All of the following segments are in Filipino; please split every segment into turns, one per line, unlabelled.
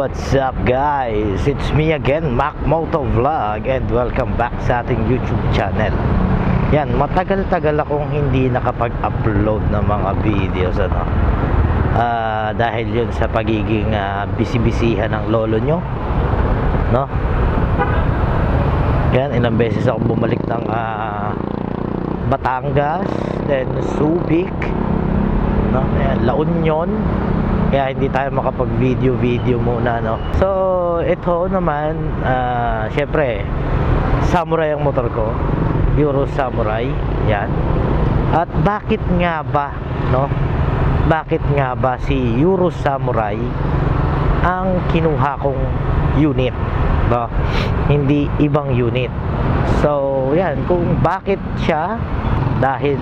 what's up guys? It's me again, Mac Moto Vlog and welcome back sa ating YouTube channel. Yan, matagal-tagal akong hindi nakapag-upload ng mga videos ano. Ah, dahil yun sa pagiging ah, busy-bisihan ng lolo nyo. No? Yan, ilang beses ako bumalik ng ah, Batangas, then Subic, no? Ayan, La Union, kaya hindi tayo makapag-video video muna no? So ito naman ah syempre samurai ang motor ko. Euro Samurai yan. At bakit nga ba no? Bakit nga ba si Euro Samurai ang kinuha kong unit no? Hindi ibang unit. So yan kung bakit siya? Dahil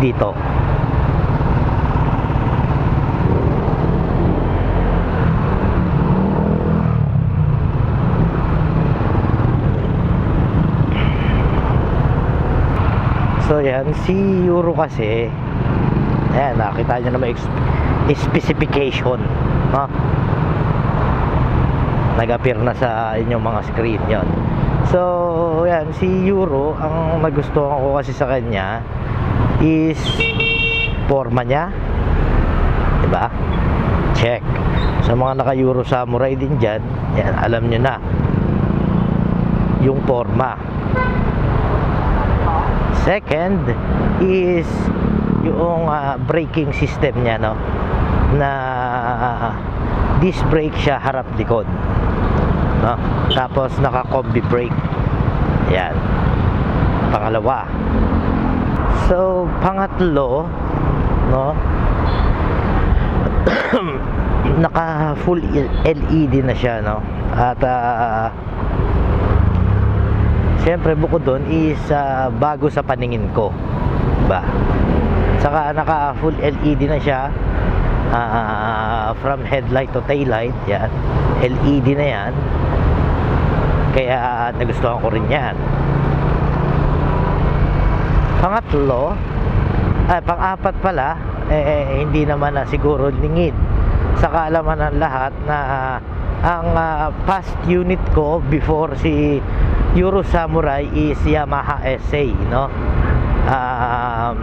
dito yan, si Euro kasi Ayan, nakita nyo naman specification no? Nag-appear na sa inyong mga screen yon. So, yan, si Euro Ang nagustuhan ko kasi sa kanya Is Forma niya Diba? Check Sa mga naka-Euro Samurai din dyan Yan, alam nyo na Yung forma Second is yung ah, braking system niya no na disc brake siya harap likod. No? Tapos naka combi brake. Yan. Pangalawa. So pangatlo no naka full LED na siya no at ah, Siyempre bukod doon is ah, bago sa paningin ko. Ba? Saka naka full LED na siya. ah, from headlight to taillight, yan. LED na yan. Kaya nagustuhan ko rin yan. Pangatlo, ay pang-apat pala, eh, eh, hindi naman na siguro lingid sa kaalaman ng lahat na ah, ang ah, past unit ko before si Euro Samurai is Yamaha SA, no? Um,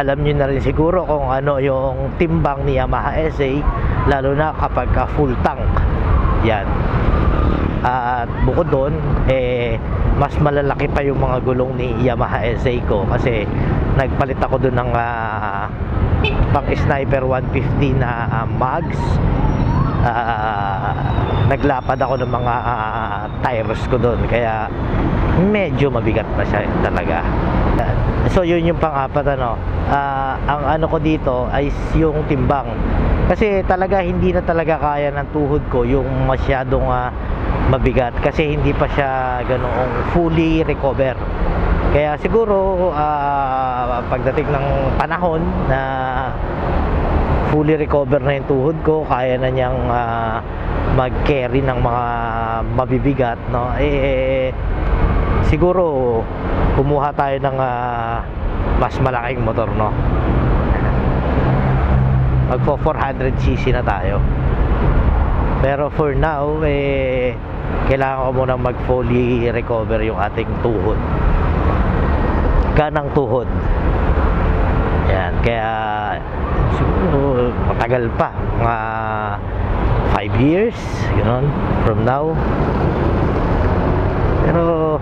alam nyo na rin siguro kung ano yung timbang ni Yamaha SA lalo na kapag ka full tank. Yan. At bukod doon eh mas malalaki pa yung mga gulong ni Yamaha SA ko kasi nagpalit ako doon ng ah, pang sniper 150 na ah, mags Ah, naglapad ako ng mga ah, tires ko doon. Kaya medyo mabigat na siya talaga. So yun yung pang-apat ano? Ah, ang ano ko dito ay yung timbang. Kasi talaga hindi na talaga kaya ng tuhod ko yung masyadong ah, mabigat. Kasi hindi pa siya ganoong fully recover. Kaya siguro ah, pagdating ng panahon na fully recover na yung tuhod ko kaya na niyang ah, mag-carry ng mga mabibigat no? Eh siguro kumuha tayo ng ah, mas malaking motor no? Magpo 400cc na tayo. Pero for now eh kailangan ko muna mag fully recover yung ating tuhod. Kanang tuhod. Yan kaya siguro matagal pa. Mga 5 years gano'n from now. Pero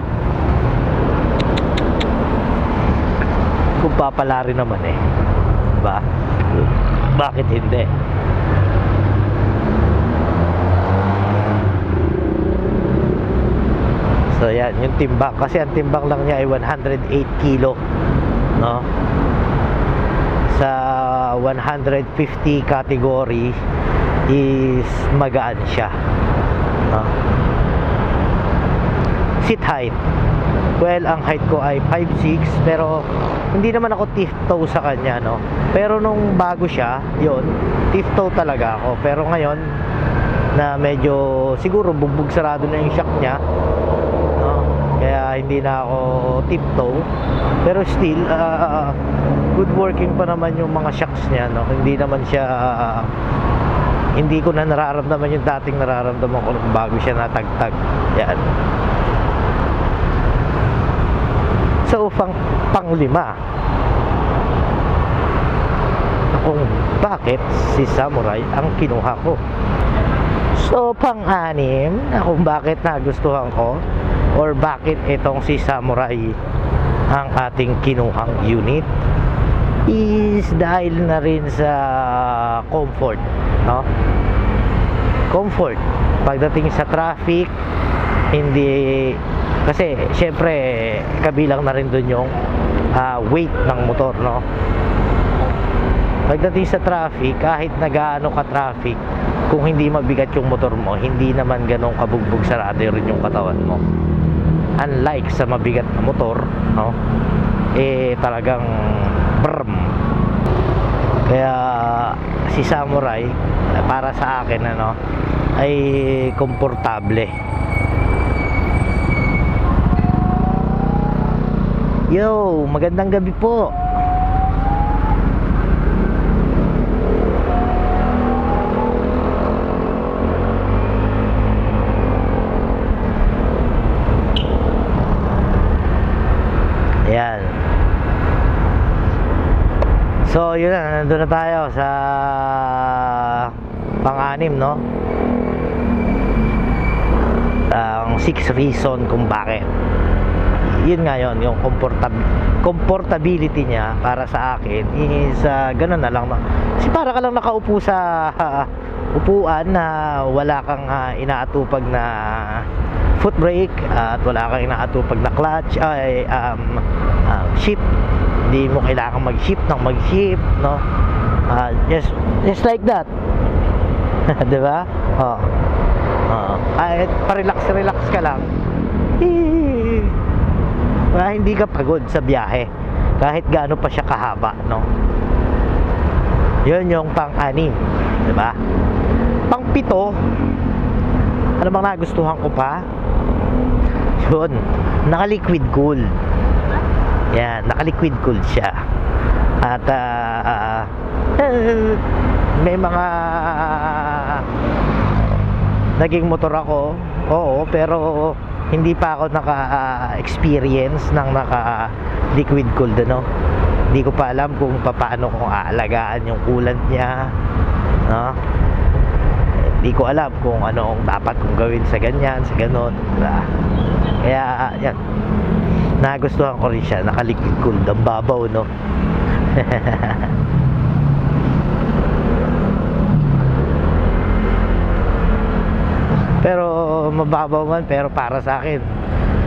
kung papalari naman eh. Ba bakit hindi? So yan yung timbang. Kasi ang timbang lang niya ay 108 kilo no? Sa 150 category is magaan siya no? seat height well ang height ko ay 5'6 pero hindi naman ako tiptoe sa kanya no pero nung bago siya yon tiptoe talaga ako pero ngayon na medyo siguro bugbog sarado na yung shock niya? Kaya hindi na ako tiptoe pero still ah, good working pa naman yung mga shocks niya no hindi naman siya ah, hindi ko na nararamdaman yung dating nararamdaman ko nung bago siya natagtag. Yan. So, pang, panglima, kung bakit si Samurai ang kinuha ko. So, pang-anim kung bakit nagustuhan ko or bakit itong si Samurai ang ating kinuhang unit is dahil na rin sa comfort, no? Comfort. Pagdating sa traffic, hindi kasi syempre kabilang na rin doon yung ah, weight ng motor, no? Pagdating sa traffic, kahit nagaano ka traffic, kung hindi mabigat yung motor mo, hindi naman ganong kabugbog sarado rin yung katawan mo. Unlike sa mabigat na motor, no? Eh talagang brm. Kaya si Samurai para sa akin ano ay komportable. Yo, magandang gabi po. Ayan. So, yun na, nandun na tayo sa pang-anim, no? Ang six reason kung bakit. Yun nga yun, yung comfortab- comfortability niya para sa akin is uh, ganun na lang. No? Kasi para ka lang nakaupo sa upuan na wala kang ah, inaatupag na foot brake at wala kang inaatupag na clutch ay um, ah, shift hindi mo kailangan mag-shift ng mag-shift no? Ah, just just like that. 'di ba? Oh oh kahit pa-relax relax ka lang. Wala, hindi ka pagod sa biyahe. Kahit gaano pa siya kahaba no? Yun yung pang-anim 'di ba? Pang-pito ano bang nagustuhan ko pa? Yun naka-liquid cool yan naka-liquid cool siya. At eh, may mga naging motor ako. Oo pero hindi pa ako naka-experience ng naka-liquid cooled no? Hindi ko pa alam kung paano ko aalagaan yung coolant niya no? Hindi ko alam kung ano ang dapat kong gawin sa ganyan sa ganon kaya yan nagustuhan ko rin siya. Naka-liquid cooled ang babaw no? Pero mababaw man pero para sa akin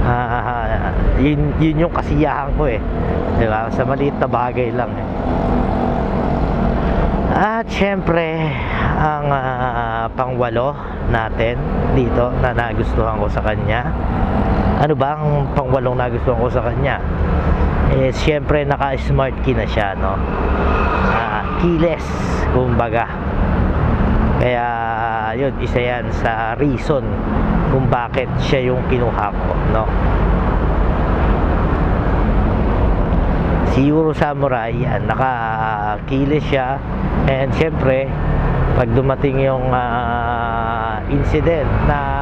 ah, yun, yun yung kasiyahan ko eh. Di ba? Sa maliit na bagay lang eh. At syempre ang ah, pangwalo natin dito na nagustuhan ko sa kanya ano ba ang pangwalong nagustuhan ko sa kanya? Eh syempre naka smart key na siya no? Ah, keyless kumbaga. Kaya yun isa yan sa reason kung bakit siya yung kinuha ko no? Si Euro Samurai yan. Naka keyless siya. And syempre pag dumating yung ah, incident na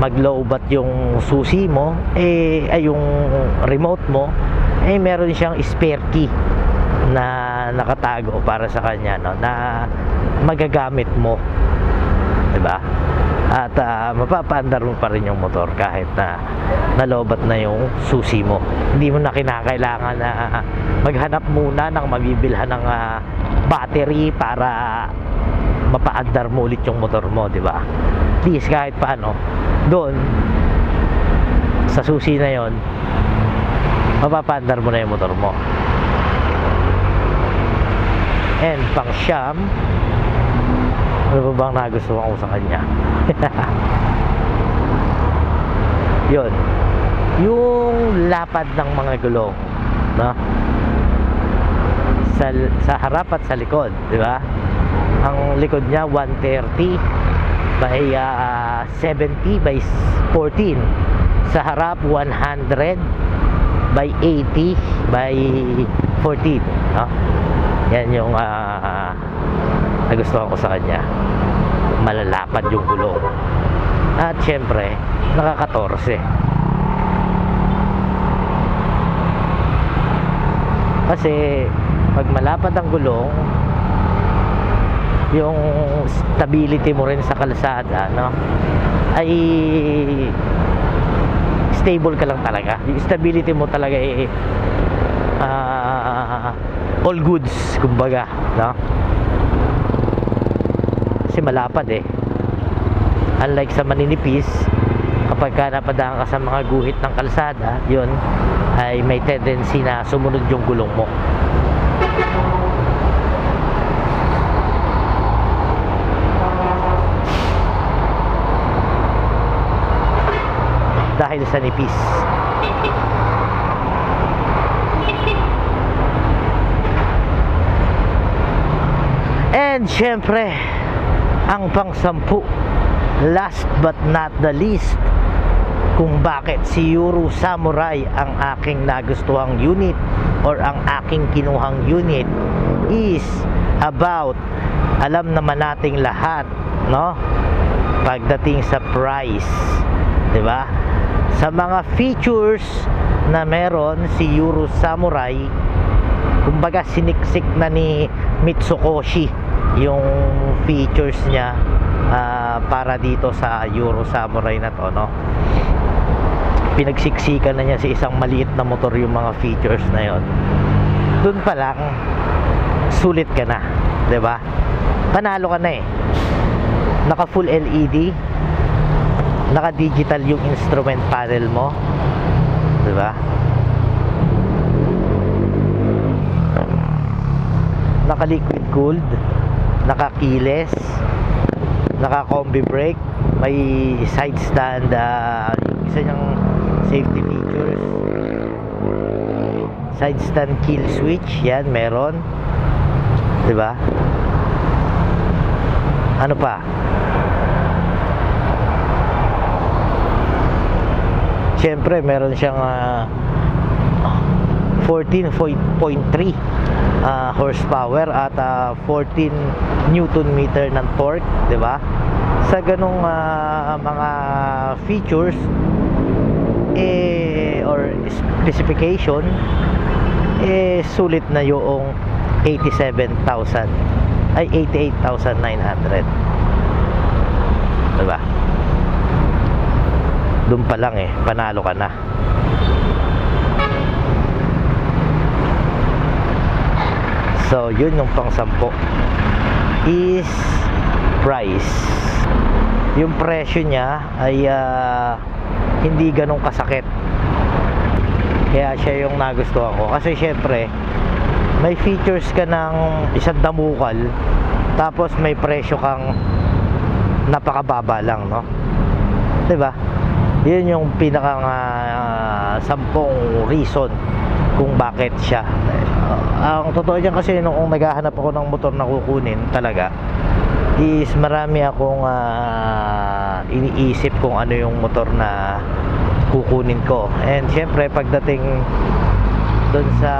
maglobat yung susi mo eh ay yung remote mo eh meron siyang spare key na nakatago para sa kanya no na magagamit mo. 'di ba at ah, mapapaandar mo pa rin yung motor kahit na nalobat na yung susi mo. Hindi mo na kinakailangan na maghanap muna ng mabibilhan ng ah, battery para mapaandar mo ulit yung motor mo 'di ba? Least kahit paano doon sa susi na yon mapapaandar mo na yung motor mo. And pang siyam ano ba bang nagustuhan ko sa kanya? Yun. Yung lapad ng mga gulong no? sa, sa harap at sa likod di ba ang likod niya 130 by ah, 70 by 14 sa harap 100 by 80 by 14 no? yan yung ah, nagustuhan ko sa kanya malalapad yung gulong. At syempre, nakaka-14. Kasi pag malapad ang gulong, yung stability mo rin sa kalsada, no? Ay stable ka lang talaga. Yung stability mo talaga ay ah, all goods, kumbaga, no? Kasi malapad eh. Unlike sa maninipis, kapag ka napadaan ka sa mga guhit ng kalsada, yun ay may tendency na sumunod yung gulong mo. Dahil sa nipis. And syempre, ang pang-sampu, last but not the least, kung bakit si Yuru Samurai ang aking nagustuhang unit or ang aking kinuhang unit is about alam naman nating lahat no pagdating sa price 'di ba sa mga features na meron si Yuru Samurai. Kumbaga siniksik na ni Mitsukoshi yung features niya ah, para dito sa Euro Samurai na to no? Pinagsiksikan na niya sa isang maliit na motor yung mga features na yon dun pa lang sulit ka na 'di ba? Panalo ka na eh. Naka full LED naka digital yung instrument panel mo. 'di ba naka liquid cooled naka keyless naka combi brake may side stand ah, yung isa niyang safety features. Side stand kill switch yan meron. 'di ba ano pa Siyempre, meron siyang ah, 14.3 ah, horsepower at ah, 14 newton meter ng torque, 'di ba? Sa ganung ah, mga features eh or specification eh sulit na yung 87,000 ay 88,900 diba doon pa lang eh panalo ka na. So yun yung pang sampo is price. Yung presyo niya ay ah, hindi ganong kasakit. Kaya siya yung nagustuhan ko. Kasi syempre may features ka ng isang damukal tapos may presyo kang napakababa lang no? 'di ba yun yung pinaka ah, sampung reason kung bakit siya. Ah, ang totoo dyan kasi nung naghahanap ako ng motor na kukunin talaga is marami akong ah, iniisip kung ano yung motor na kukunin ko. And syempre pagdating doon sa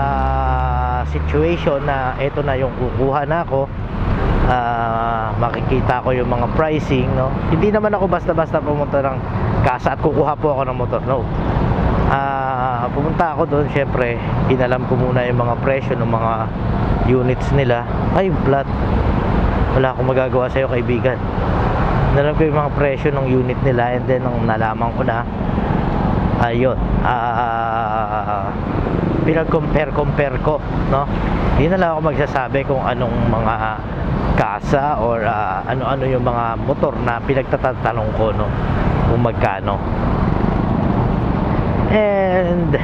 situation na ito na yung kukuha na ako ah, makikita ko yung mga pricing no? Hindi naman ako basta-basta pumunta ng kasa at kukuha po ako ng motor. No. Ah, pumunta ako doon syempre inalam ko muna yung mga presyo ng mga units nila. Ay flat wala akong magagawa sa'yo kaibigan. Inalam ko yung mga presyo ng unit nila and then nung nalaman ko na ayun ah pinag-compare compare ko no. Hindi na lang ako magsasabi kung anong mga kasa or ah, ano-ano yung mga motor na pinagtatanong ko no kung magkano. And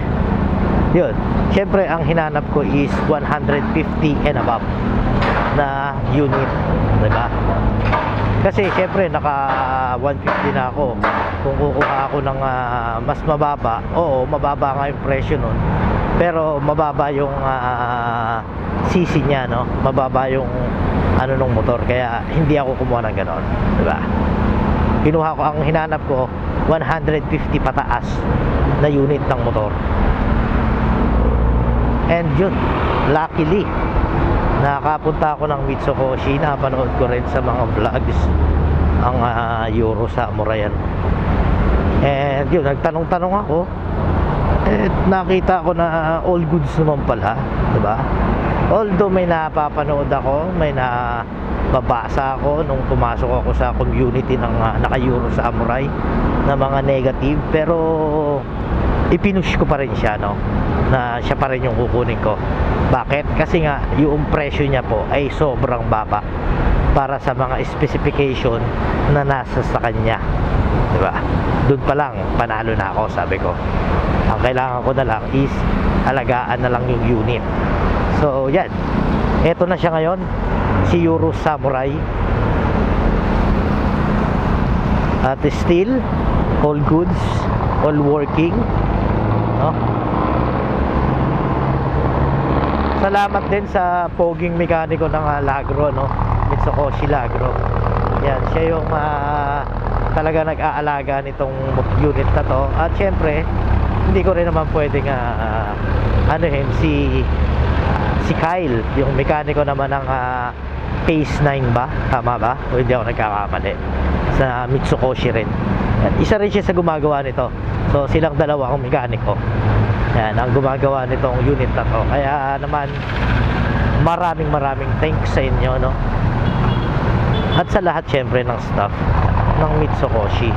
yun. Syempre ang hinanap ko is 150 and above na unit diba kasi syempre naka 150 na ako. Kung kukuha ako ng ah, mas mababa oo mababa nga yung presyo nun. Pero mababa yung ah, CC niya no? Mababa yung ano nung motor. Kaya hindi ako kumuha ng ganon diba kinuha ko ang hinanap ko 150 pataas na unit ng motor and yun luckily nakapunta ako ng Mitsukoshi napanood ko rin sa mga vlogs ang ah, Euro Samurai yan. And yun, nagtanong-tanong ako. Eh, nakita ko na all goods naman pala, 'di ba? Although may napapanood ako, may na babasa ako nung pumasok ako sa community ng uh, naka-Euro Samurai na mga negative pero ipinush ko pa rin siya no? Na siya pa rin yung kukunin ko. Bakit? kasi nga yung presyo niya po ay sobrang baba para sa mga specification na nasa sa kanya. Di ba? doon pa lang panalo na ako sabi ko. Ang kailangan ko na lang is alagaan na lang yung unit. So yan. Eto na siya ngayon si Euro Samurai. At still all goods all working no? salamat din sa poging mekaniko ng ah, Lagro no? Mitsukoshi Lagro yan siya yung ah, talaga nag-aalaga nitong unit na to. At syempre hindi ko rin naman pwedeng uh, anuhin si si Kyle yung mekaniko naman ng ah, Pace 9 ba? Tama ba? O hindi ako nagkakamali? Sa Mitsukoshi rin. Yan. isa rin siya sa gumagawa nito. So silang dalawa ang mekaniko. Yan ang gumagawa nitong unit na to. Kaya naman maraming maraming thanks sa inyo no? At sa lahat syempre ng staff ng Mitsukoshi.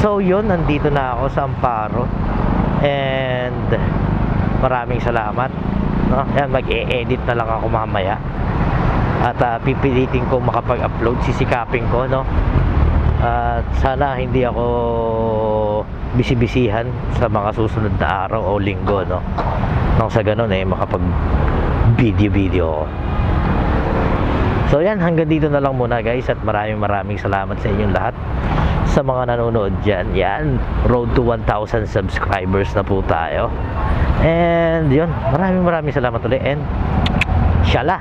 So yun, nandito na ako sa Amparo. And maraming salamat no? Yan, mag-e-edit na lang ako mamaya At ah, pipilitin ko makapag-upload Sisikapin ko no? At sana hindi ako bisibisihan sa mga susunod na araw o linggo no? Nang sa ganun eh makapag video-video ako So yan, hanggang dito na lang muna guys at maraming maraming salamat sa inyong lahat sa mga nanonood dyan. Yan, road to 1,000 subscribers na po tayo. And yun, maraming maraming salamat ulit and shala!